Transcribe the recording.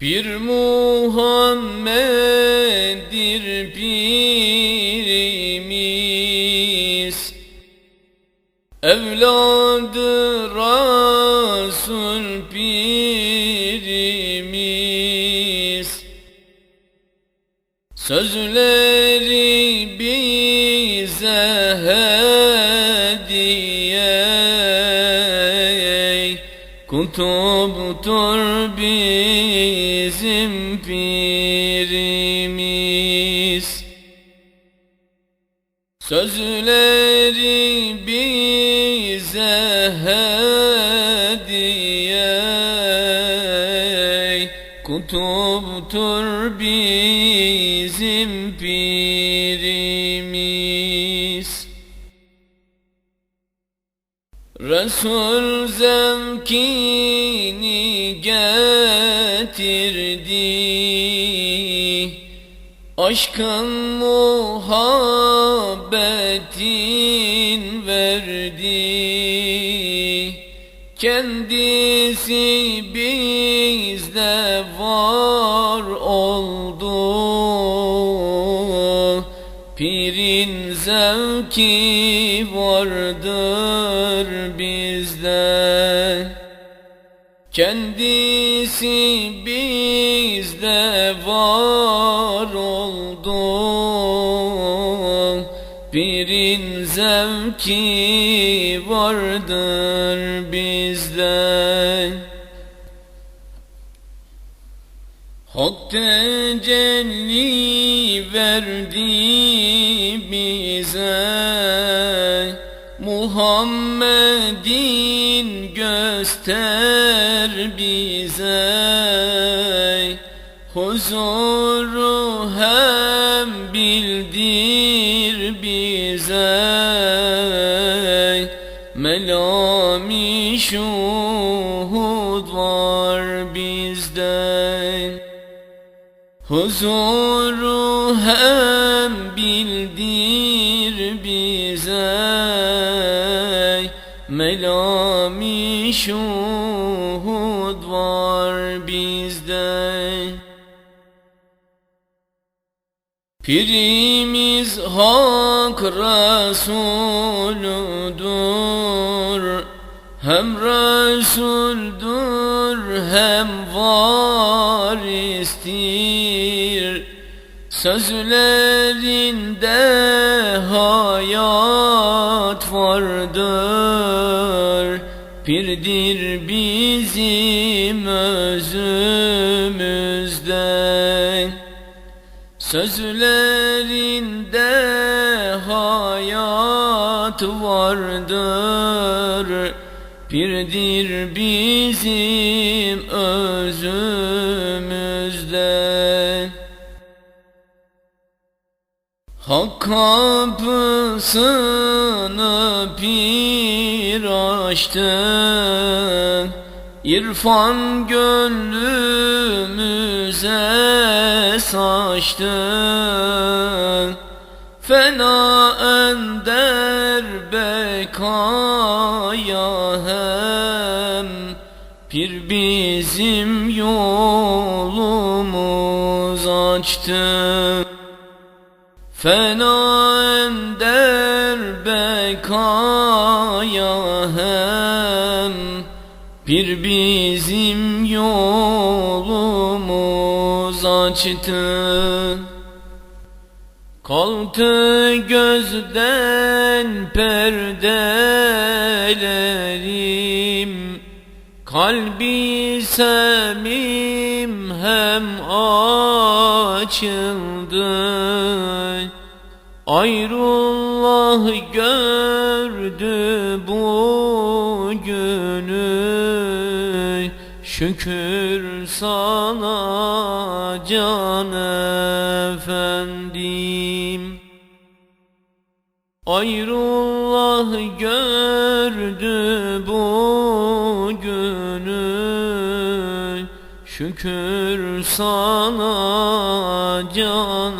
Bir Muhammed'dir birimiz. Evladı Resul pirimiz Sözleri bize hediye Kutuptur bizim pirimiz. Sözleri bize hediye. Kutuptur bizim pirimiz Resul zevkini getirdi. Aşkın muhabbetin verdi. Kendisi bizde var oldu zevki vardır bizde. Kendisi bizde var oldu. Pirin zevki vardır bizde. Hak tecelli verdi Muhammed'in göster bize Huzuru hem bildir bize Melami şuhud var bizden Huzuru hem bildir bize Melami şuhud var bizde. Pirimiz hak Resuludur Hem Resuldur hem varistir. Sözlerinde hayat vardır Pirdir bizim özümüzden Sözlerinde hayat vardır. Pirdir bizim özümüzde Hak kapısını pir açtı. İrfan gönlümüze saçtı. Fena ender bekaya hem. Pir bizim yolumuz açtı Fena ender bekaya hem. Bir bizim yolumuz açtı Kalktı gözden perdelerim. Kalbi semim hem açıldı Ayrullah gördü bu günü. Şükür sana can efendim. Ayrullah gördü bu günü. Şükür sana can